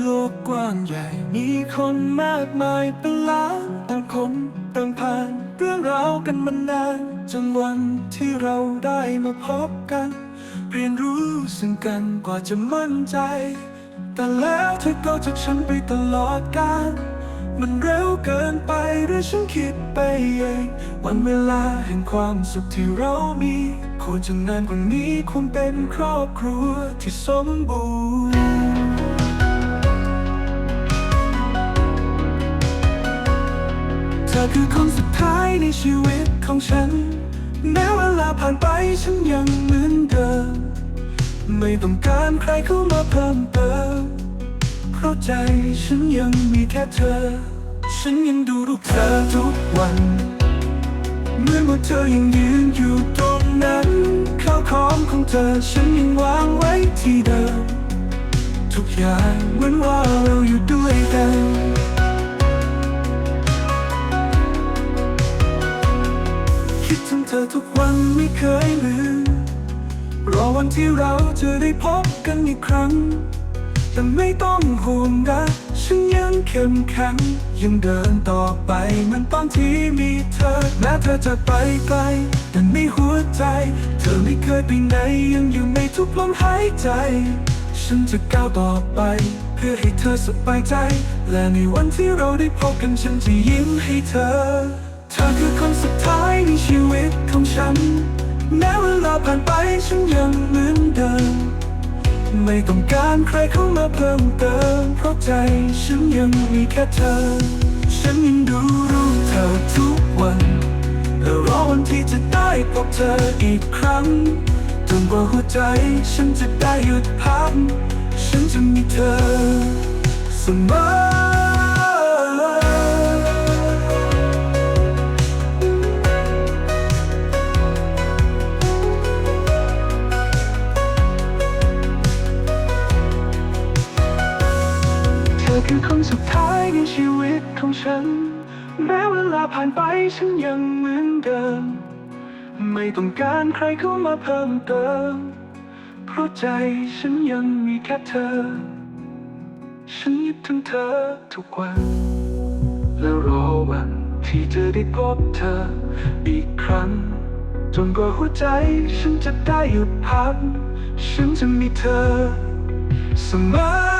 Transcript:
โลกกว้างใหญ่ มีคนมากมายเป็นล้านต่างคนต่างผ่านเรื่องราวกันมานานจนวันที่เราได้มาพบกัน เรียนรู้ซึ่งกันกว่าจะมั่นใจ แต่แล้วเธอก็จากฉันไปตลอดกาลมันเร็วเกินไปหรือฉันคิดไปเองวันเวลาแห่งความสุขที่เรามีควรจะนานกว่านี้ควรเป็นครอบครัวที่สมบูรณ์ อคือคนสุดท้ายในชีวิตของฉัน แม้เวลาผ่านไปฉันยังเหมือนเดิม ไม่ต้องการใครเข้ามาเพิ่มเติม เพราะใจฉันยังมีแค่เธอ ฉันยังดูรูปเธอทุกวัน เมื่อว่าเธอยังยืนอยู่ตรงนั้น ข้าวของของเธอฉันยังวางไว้ที่เดิม ทุกอย่างเหมือนว่าเราอยู่ด้วย คิดถึงเธอทุกวันไม่เคยลืมรอวันที่เราจะได้พบกันอีกครั้ง แต่ไม่ต้องห่วงนะฉันยังเข้มแข็งยังเดินต่อไปเหมือนตอนที่มีเธอแม้เธอจะไปไกลแต่ในหัวใจ เธอไม่เคยไปไหนยังอยู่ในทุกลมหายใจ ฉันจะก้าวต่อไป เพื่อให้เธอสบายใจ และในวันที่เราได้พบกันฉันจะยิ้มให้เธอ เธอคือคน ฉัน แม้เวลาผ่านไปฉันยังเหมือนเดิม ไม่ต้องการใครเข้ามาเพิ่มเติม เพราะใจฉันยังมีแค่เธอ ฉันยังดูรูปเธอทุกวันและรอวันที่จะได้พบเธออีกครั้งจนกว่าหัวใจฉันจะได้หยุดพักฉันจะมีเธอเสมอ สุดท้ายในชีวิตของฉัน แม้เวลาผ่านไปฉันยังเหมือนเดิม ไม่ต้องการใครเข้ามาเพิ่มเติม เพราะใจฉันยังมีแค่เธอ ฉันยึดถึงเธอทุกวัน แล้วรอวันที่จะได้พบเธออีกครั้ง จนกว่าหัวใจฉันจะได้หยุดพัก ฉันจะมีเธอเสมอ